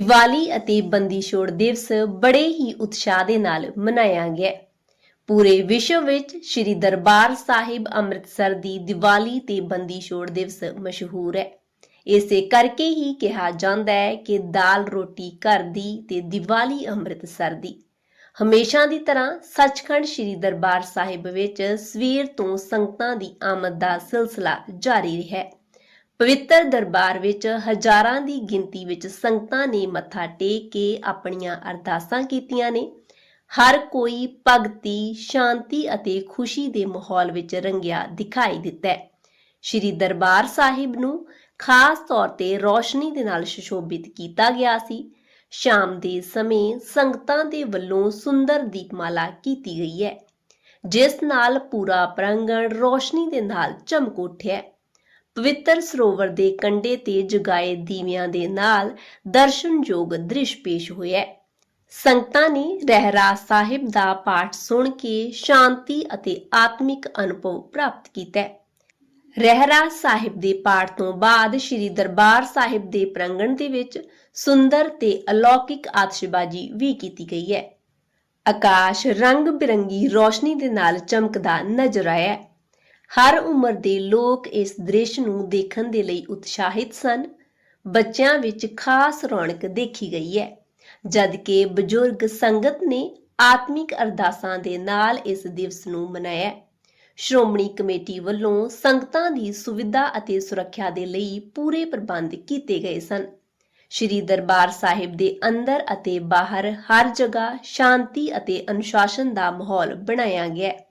ਦੀਵਾਲੀ ਅਤੇ ਬੰਦੀ ਛੋੜ ਦਿਵਸ ਬੜੇ ਹੀ ਉਤਸ਼ਾਹ ਦੇ ਨਾਲ ਮਨਾਇਆ ਗਿਆ ਪੂਰੇ ਵਿਸ਼ਵ ਵਿੱਚ ਸ੍ਰੀ ਦਰਬਾਰ ਸਾਹਿਬ ਅੰਮ੍ਰਿਤਸਰ ਦੀ ਦੀਵਾਲੀ ਤੇ ਬੰਦੀ ਛੋੜ ਦਿਵਸ ਮਸ਼ਹੂਰ ਹੈ। ਇਸੇ ਕਰਕੇ ਹੀ ਕਿਹਾ ਜਾਂਦਾ ਹੈ ਕਿ ਦਾਲ ਰੋਟੀ ਘਰ ਦੀ ਤੇ ਦੀਵਾਲੀ ਅੰਮ੍ਰਿਤਸਰ ਦੀ। ਹਮੇਸ਼ਾ ਦੀ ਤਰ੍ਹਾਂ ਸੱਚਖੰਡ ਸ੍ਰੀ ਦਰਬਾਰ ਸਾਹਿਬ ਵਿੱਚ ਸਵੇਰ ਤੋਂ ਸੰਗਤਾਂ ਦੀ ਆਮਦ ਦਾ ਸਿਲਸਿਲਾ ਜਾਰੀ ਰਿਹਾ ਪਵਿੱਤਰ ਦਰਬਾਰ ਵਿੱਚ ਹਜ਼ਾਰਾਂ ਦੀ ਗਿਣਤੀ ਵਿੱਚ ਸੰਗਤਾਂ ਨੇ ਮੱਥਾ ਟੇਕ ਕੇ ਆਪਣੀਆਂ ਅਰਦਾਸਾਂ ਕੀਤੀਆਂ ਨੇ। ਹਰ ਕੋਈ ਭਗਤੀ, ਸ਼ਾਂਤੀ ਅਤੇ ਖੁਸ਼ੀ ਦੇ ਮਾਹੌਲ ਵਿੱਚ ਰੰਗਿਆ ਦਿਖਾਈ ਦਿੱਤਾ ਹੈ। ਸ਼੍ਰੀ ਦਰਬਾਰ ਸਾਹਿਬ ਨੂੰ ਖਾਸ ਤੌਰ ਤੇ ਰੌਸ਼ਨੀ ਦੇ ਨਾਲ ਸੁਸ਼ੋਭਿਤ ਕੀਤਾ ਗਿਆ ਸੀ। ਸ਼ਾਮ ਦੇ ਸਮੇਂ ਸੰਗਤਾਂ ਦੇ ਵੱਲੋਂ ਸੁੰਦਰ ਦੀਪਮਾਲਾ ਕੀਤੀ ਗਈ ਹੈ, ਜਿਸ ਨਾਲ ਪੂਰਾ ਪ੍ਰਾਂਗਣ ਰੌਸ਼ਨੀ ਦੇ ਨਾਲ ਚਮਕ ਉੱਠਿਆ ਹੈ। ਪਵਿੱਤਰ ਸਰੋਵਰ ਦੇ ਕੰਢੇ ਤੇ ਜਗਾਏ ਦੀਵਿਆਂ ਦੇ ਨਾਲ ਦਰਸ਼ਨਯੋਗ ਦ੍ਰਿਸ਼ ਪੇਸ਼ ਹੋਇਆ ਸੰਗਤਾਂ ਨੇ ਰਹਿਰਾ ਸਾਹਿਬ ਦਾ ਪਾਠ ਸੁਣ ਕੇ ਸ਼ਾਂਤੀ ਅਤੇ ਆਤਮਿਕ ਅਨੁਭਵ ਪ੍ਰਾਪਤ ਕੀਤਾ ਰਹਿਰਾ ਸਾਹਿਬ ਦੇ ਪਾਠ ਤੋਂ ਬਾਅਦ ਸ੍ਰੀ ਦਰਬਾਰ ਸਾਹਿਬ ਦੇ ਪ੍ਰੰਗਣ ਦੇ ਵਿੱਚ ਸੁੰਦਰ ਤੇ ਅਲੌਕਿਕ ਆਤਿਸ਼ਬਾਜ਼ੀ ਵੀ ਕੀਤੀ ਗਈ ਹੈ। ਆਕਾਸ਼ ਰੰਗ ਬਿਰੰਗੀ ਰੋਸ਼ਨੀ ਦੇ ਨਾਲ ਚਮਕਦਾ ਨਜ਼ਰ ਆਇਆ ਹਰ ਉਮਰ ਦੇ ਲੋਕ ਇਸ ਦ੍ਰਿਸ਼ ਨੂੰ ਦੇਖਣ ਦੇ ਲਈ ਉਤਸ਼ਾਹਿਤ ਸਨ। ਬੱਚਿਆਂ ਵਿੱਚ ਖਾਸ ਰੌਣਕ ਦੇਖੀ ਗਈ ਹੈ ਜਦ ਕਿ ਬਜ਼ੁਰਗ ਸੰਗਤ ਨੇ ਆਤਮਿਕ ਅਰਦਾਸਾਂ ਦੇ ਨਾਲ ਇਸ ਦਿਵਸ ਨੂੰ ਮਨਾਇਆ। ਸ਼੍ਰੋਮਣੀ ਕਮੇਟੀ ਵੱਲੋਂ ਸੰਗਤਾਂ ਦੀ ਸੁਵਿਧਾ ਅਤੇ ਸੁਰੱਖਿਆ ਦੇ ਲਈ ਪੂਰੇ ਪ੍ਰਬੰਧ ਕੀਤੇ ਗਏ ਸਨ। ਸ਼੍ਰੀ ਦਰਬਾਰ ਸਾਹਿਬ ਦੇ ਅੰਦਰ ਅਤੇ ਬਾਹਰ ਹਰ ਜਗ੍ਹਾ ਸ਼ਾਂਤੀ ਅਤੇ ਅਨੁਸ਼ਾਸਨ ਦਾ ਮਾਹੌਲ ਬਣਾਇਆ ਗਿਆ। ਹੈ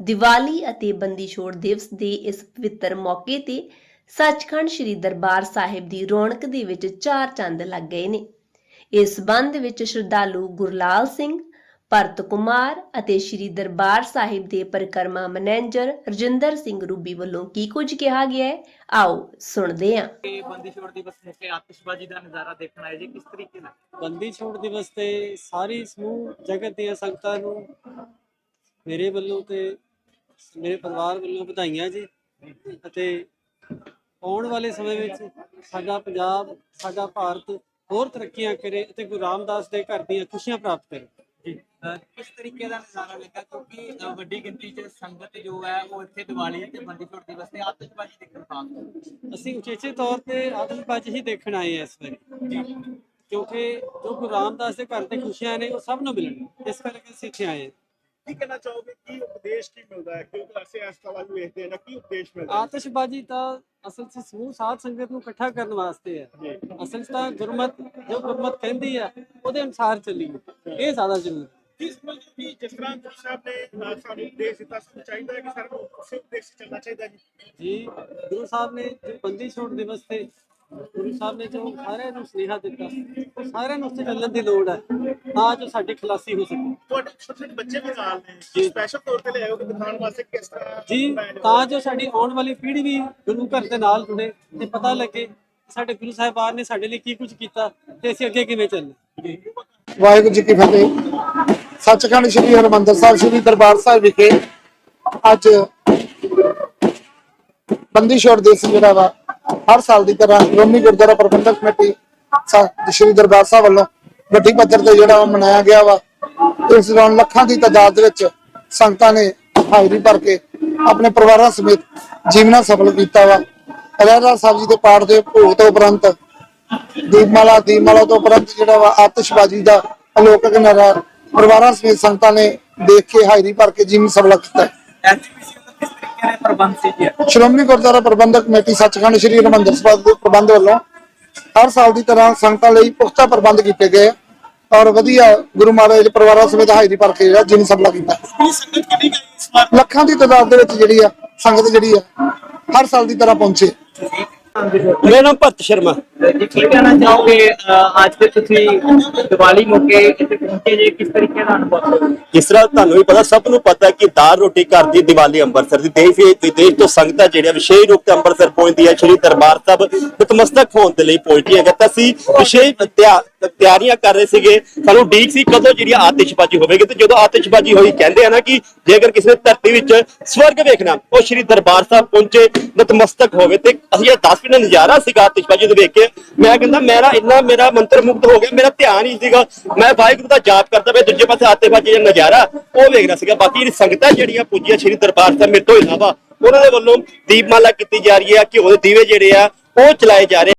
ਦੀਵਾਲੀ ਅਤੇ ਬੰਦੀ ਛੋੜ ਦਿਵਸ ਦੇ ਇਸ ਪਵਿੱਤਰ ਮੌਕੇ ਤੇ ਸੱਚਖੰਡ ਸ੍ਰੀ ਦਰਬਾਰ ਸਾਹਿਬ ਦੀ ਰੌਣਕ ਦੇ ਵਿੱਚ ਚਾਰ ਚੰਦ ਲੱਗ ਗਏ ਨੇ। ਇਸ ਸੰਬੰਧ ਵਿੱਚ ਸ਼ਰਧਾਲੂ ਗੁਰਲਾਲ ਸਿੰਘ ਭਰਤ ਕੁਮਾਰ ਅਤੇ ਸ੍ਰੀ ਦਰਬਾਰ ਸਾਹਿਬ ਦੇ ਪਰਿਕਰਮਾ ਮੈਨੇਜਰ ਰਜਿੰਦਰ ਸਿੰਘ ਰੂਬੀ ਵੱਲੋਂ ਕੀ ਕੁਝ ਕਿਹਾ ਗਿਆ ਹੈ ਆਓ ਸੁਣਦੇ ਹਾਂ। ਤੇ ਬੰਦੀ ਛੋੜ ਦਿਵਸ ਮੌਕੇ ਆਤਿਸ਼ਬਾਜ਼ੀ ਦਾ ਨਜ਼ਾਰਾ ਦੇਖਣ ਆਏ ਜੀ ਕਿਸ ਤਰੀਕੇ ਨਾਲ? ਬੰਦੀ ਛੋੜ ਦਿਵਸ ਤੇ ਸਾਰੀ ਸਮੂਹ ਜਗਤ ਦੀਆਂ ਸੰਗਤਾਂ ਨੂੰ ਮੇਰੇ ਵੱਲੋਂ ਤੇ ਮੇਰੇ ਪਰਿਵਾਰ ਵੱਲੋਂ ਵਧਾਈਆਂ ਜੀ ਅਤੇ ਆਉਣ ਵਾਲੇ ਸਮੇਂ ਵਿੱਚ ਸਾਡਾ ਪੰਜਾਬ ਸਾਡਾ ਭਾਰਤ ਹੋਰ ਤਰੱਕੀਆਂ ਕਰੇ ਅਤੇ ਗੁਰੂ ਰਾਮਦਾਸ ਦੇ ਘਰ ਦੀਆਂ ਖੁਸ਼ੀਆਂ ਪ੍ਰਾਪਤ ਕਰੇ। ਕਿਸ ਤਰੀਕੇ ਦਾ ਨਜ਼ਾਰਾ ਲੱਗਾ ਕਿਉਂਕਿ ਵੱਡੀ ਗਿਣਤੀ 'ਚ ਸੰਗਤ ਜੋ ਹੈ ਉਹ ਇੱਥੇ ਦੀਵਾਲੀ ਤੇ ਬੰਦੀ ਛੋੜ ਦਿਵਸ ਤੇ ਆਤਿਸ਼ਬਾਜ਼ੀ ਦੇਖਣ ਖਾਸ ਅਸੀਂ ਉਚੇਚੇ ਤੌਰ ਤੇ ਆਤਮਬਾਜ਼ੀ ਹੀ ਦੇਖਣ ਆਏ ਹਾਂ ਇਸ ਵਾਰੀ ਕਿਉਂਕਿ ਜੋ ਗੁਰੂ ਰਾਮਦਾਸ ਦੇ ਘਰ ਦੀਆਂ ਖੁਸ਼ੀਆਂ ਨੇ ਉਹ ਸਭ ਨੂੰ ਮਿਲਣ ਇਸ ਕਰਕੇ ਅਸੀਂ ਇੱਥੇ ਆਏ ਹਾਂ। ਕੀ ਕਹਿਣਾ ਚਾਹੋਗੇ? ਕੀ ਉਪਦੇਸ਼ ਕੀ ਮਿਲਦਾ ਹੈ? ਕਿਉਂਕਿ ਅਸੀਂ ਇਸ ਕਲਾ ਨੂੰ ਵੇਖਦੇ ਹਾਂ ਨਾ ਕੀ ਉਪਦੇਸ਼ ਮਿਲਦਾ ਹੈ? ਆਤਿਸ਼ਬਾਜ਼ੀ ਤਾਂ ਅਸਲ 'ਚ ਸਮੂਹ ਸਾਧ ਸੰਗਤ ਨੂੰ ਇਕੱਠਾ ਕਰਨ ਵਾਸਤੇ ਹੈ। ਜੀ। ਅਸਲ 'ਚ ਤਾਂ ਗੁਰਮਤ ਜੋ ਗੁਰਮਤ ਕਹਿੰਦੀ ਹੈ ਉਹਦੇ ਅਨੁਸਾਰ ਚੱਲੀਏ ਇਹ ਜ਼ਿਆਦਾ ਜ਼ਰੂਰੀ ਹੋ। ਕਿ ਜਿਸ ਤਰ੍ਹਾਂ ਗੁਰੂ ਸਾਹਿਬ ਨੇ ਅਹ, ਸਾਨੂੰ ਉਪਦੇਸ਼ ਦਿੱਤਾ ਸਾਨੂੰ ਚਾਹੀਦਾ ਹੈ ਕਿ ਸਾਨੂੰ ਉਸੇ ਉਪਦੇਸ਼ ਚੱਲਣਾ ਚਾਹੀਦਾ ਜੀ? ਜੀ ਗੁਰੂ ਸਾਹਿਬ ਨੇ ਜੋ ਬੰਦੀ ਛੋੜ ਦਿਵਸ ਤੇ ਗੁਰੂ ਸਾਹਿਬ ਨੇ ਜੋ ਸਾਰਿਆਂ ਨੂੰ ਸੁਨੇਹਾ ਦਿੱਤਾ ਉਹ ਸਾਰਿਆਂ ਨੂੰ ਤੇ ਚੱਲਣ ਦੀ ਲੋੜ ਹੈ ਤਾਂ ਜੋ ਸਾਡੀ ਖਲਾਸੀ ਹੋ ਸਕੇ। ਤੁਹਾਡੇ ਛੋਟੇ ਛੋਟੇ ਬੱਚੇ ਵੀ ਨਾਲ ਨੇ ਸਪੈਸ਼ਲ ਤੌਰ ਤੇ ਲਿਆਓ ਕਿ ਦਿਖਾਉਣ ਵਾਸਤੇ ਕਿਸ ਤਰ੍ਹਾਂ ਜੀ ਬਣਾਇਆ ਜਾਂਦਾ ਤਾਂ ਜੋ ਸਾਡੀ ਆਉਣ ਵਾਲੀ ਪੀੜ੍ਹੀ ਵੀ ਗੁਰੂ ਘਰ ਦੇ ਨਾਲ ਜੁੜੇ ਤੇ ਪਤਾ ਲੱਗੇ ਸਾਡੇ ਗੁਰੂ ਸਾਹਿਬਾਨ ਨੇ ਸਾਡੇ ਲਈ ਕੀ ਕੁਝ ਕੀਤਾ ਤੇ ਅਸੀਂ ਅੱਗੇ ਕਿਵੇਂ ਚੱਲਣਾ ਵਾਹਿਗੁਰੂ ਜੀ ਕੀ ਫਤਿਹ। ਸੱਚਖੰਡ ਸ੍ਰੀ ਹਰਿਮੰਦਰ ਸਾਹਿਬ ਸ੍ਰੀ ਦਰਬਾਰ ਸਾਹਿਬ ਵਿਖੇ ਅੱਜ ਬੰਦੀ ਛੋੜ ਦਿਵਸ ਜਿਹੜਾ ਵਾ ਹਰ ਸਾਲ ਦੀ ਤਰ੍ਹਾਂ ਰੋਮੀ ਗੁਰਦੁਆਰਾ ਪ੍ਰਬੰਧਕ ਕਮੇਟੀ ਸ੍ਰੀ ਦਰਬਾਰ ਸਾਹਿਬ ਵੱਲੋਂ ਵੱਡੀ ਪੱਧਰ ਤੇ ਜਿਹੜਾ ਮਨਾਇਆ ਗਿਆ ਵਾ ਇਸ ਦੌਰਾਨ ਲੱਖਾਂ ਦੀ ਤਾਦਾਦ ਦੇ ਵਿੱਚ ਸੰਗਤਾਂ ਨੇ ਹਾਜ਼ਰੀ ਭਰ ਕੇ ਆਪਣੇ ਪਰਿਵਾਰਾਂ ਸਮੇਤ ਜੀਵਨਾ ਸਫਲ ਕੀਤਾ ਵਾ ਰਹਿਰਾ ਸਾਹਿਬ ਜੀ ਦੇ ਪਾਠ ਦੇ ਭੋਗ ਤੋਂ ਉਪਰੰਤ, ਦੀਪਮਾਲਾ ਦੀਪਮਾਲਾ ਤੋਂ ਉਪਰੰਤ ਜਿਹੜਾ ਵਾ ਆਤਿਸ਼ਬਾਜ਼ੀ ਦਾ ਅਲੋਕਕ ਨਾਰਾ ਪਰਿਵਾਰਾਂ ਸਮੇਤ ਸੰਗਤਾਂ ਨੇ ਦੇਖ ਕੇ ਹਾਜ਼ਰੀ ਭਰ ਕੇ ਜੀਵਨ ਸਫਲ ਕੀਤਾ ਹੈ। ਪ੍ਰਬੰਧ ਸੀ ਜੀ। ਸ਼੍ਰੋਮਣੀ ਗੁਰਦੁਆਰਾ ਪ੍ਰਬੰਧਕ ਕਮੇਟੀ ਸੱਚਖੰਡ ਸ੍ਰੀ ਹਰਿਮੰਦਰ ਸਾਹਿਬ ਦੇ ਪ੍ਰਬੰਧ ਵੱਲੋਂ ਹਰ ਸਾਲ ਦੀ ਤਰ੍ਹਾਂ ਸੰਗਤਾਂ ਲਈ ਪੁਖਤਾ ਪ੍ਰਬੰਧ ਕੀਤੇ ਗਏ ਔਰ ਵਧੀਆ ਗੁਰੂ ਮਹਾਰਾਜ ਦੇ ਪਰਿਵਾਰਾਂ ਸਮੇਤ ਹਾਜ਼ਰੀ ਭਰ ਕੇ ਜਿਹੜਾ ਜੀਵਨ ਸਫਲ ਕੀਤਾ। ਕੀ ਸੰਗਤ ਕਿੰਨੀ ਗਈ ਇਸ ਵਾਰ? ਲੱਖਾਂ ਦੀ ਤਾਦਾਦ ਦੇ ਵਿੱਚ ਜਿਹੜੀ ਆ ਸੰਗਤ ਜਿਹੜੀ ਆ ਹਰ ਸਾਲ ਦੀ ਤਰ੍ਹਾਂ ਪਹੁੰਚੇ। ਮੇਰਾ ਨਾਮ ਭਰਤ ਸ਼ਰਮਾ। ਜੀ ਕੀ ਕਹਿਣਾ ਚਾਹੋਗੇ? ਅੱਜ ਦੇ ਤੁਸੀਂ ਦੀਵਾਲੀ ਮੌਕੇ ਇੱਥੇ ਪਹੁੰਚੇ ਜੀ? ਕਿਸ ਤਰੀਕੇ ਦਾ ਅਨੁਭਵ ਜਿਸ ਤਰ੍ਹਾਂ ਤੁਹਾਨੂੰ ਵੀ ਪਤਾ ਸਭ ਨੂੰ ਪਤਾ ਕਿ ਦਾਲ ਰੋਟੀ ਘਰ ਦੀ ਦੀਵਾਲੀ ਅੰਮ੍ਰਿਤਸਰ ਦੀ ਦੇਸ਼ ਵਿਦੇਸ਼ ਤੋਂ ਸੰਗਤਾਂ ਜਿਹੜੀਆਂ ਵਿਸ਼ੇਸ਼ ਰੂਪ ਤੇ ਅੰਮ੍ਰਿਤਸਰ ਪਹੁੰਚਦੀ ਹੈ ਸ਼੍ਰੀ ਦਰਬਾਰ ਸਾਹਿਬ ਨਤਮਸਤਕ ਹੋਣ ਦੇ ਲਈ ਪਹੁੰਚੀਆਂ ਤਾਂ ਅਸੀਂ ਵਿਸ਼ੇਸ਼ ਤਿਆ- ਤਿਆਰੀਆਂ ਕਰ ਰਹੇ ਸੀਗੇ। ਸਾਨੂੰ ਡੀਕ ਸੀ ਕਦੋਂ ਜਿਹੜੀ ਆਤਿਸ਼ਬਾਜ਼ੀ ਹੋਵੇਗੀ ਤੇ ਜਦੋਂ ਆਤਿਸ਼ਬਾਜ਼ੀ ਹੋਈ ਕਹਿੰਦੇ ਆ ਨਾ ਕਿ ਜੇਕਰ ਕਿਸੇ ਨੇ ਧਰਤੀ ਵਿੱਚ ਸਵਰਗ ਵੇਖਣਾ ਉਹ ਸ਼੍ਰੀ ਦਰਬਾਰ ਸਾਹਿਬ ਪਹੁੰਚੇ ਨਤਮਸਤਕ ਹੋਵੇ ਤੇ ਅਸੀਂ ਇਹ ਦੱਸ ਜਿਹੜਾ ਨਜ਼ਾਰਾ ਸੀਗਾ ਆਤਿਸ਼ਬਾਜ਼ੀ ਦੇ ਵੇਖ ਕੇ। ਮੈਂ ਕਹਿੰਦਾ, ਮੇਰਾ ਇੰਨਾ ਮੇਰਾ ਮੰਤਰ ਮੁਕਤ ਹੋ ਗਿਆ, ਮੇਰਾ ਧਿਆਨ ਹੀ ਸੀਗਾ। ਮੈਂ ਵਾਹਿਗੁਰੂ ਦਾ ਜਾਪ ਕਰਦਾ ਪਿਆ, ਦੂਜੇ ਪਾਸੇ ਆਤਿਸ਼ਬਾਜ਼ੀ ਦਾ ਨਜ਼ਾਰਾ, ਉਹ ਵੇਖ ਰਿਹਾ ਸੀਗਾ। ਬਾਕੀ ਜਿਹੜੀ ਸੰਗਤਾਂ ਜਿਹੜੀਆਂ ਪੁੱਜੀਆਂ ਸ਼੍ਰੀ ਦਰਬਾਰ ਸਾਹਿਬ ਮੇਰੇ ਤੋਂ ਇਲਾਵਾ, ਉਹਨਾਂ ਦੇ ਵੱਲੋਂ ਦੀਪਮਾਲਾ ਕੀਤੀ ਜਾ ਰਹੀ ਹੈ, ਘਿਓ ਦੇ ਦੀਵੇ ਜਿਹੜੇ ਆ, ਉਹ ਚਲਾਏ ਜਾ ਰਹੇ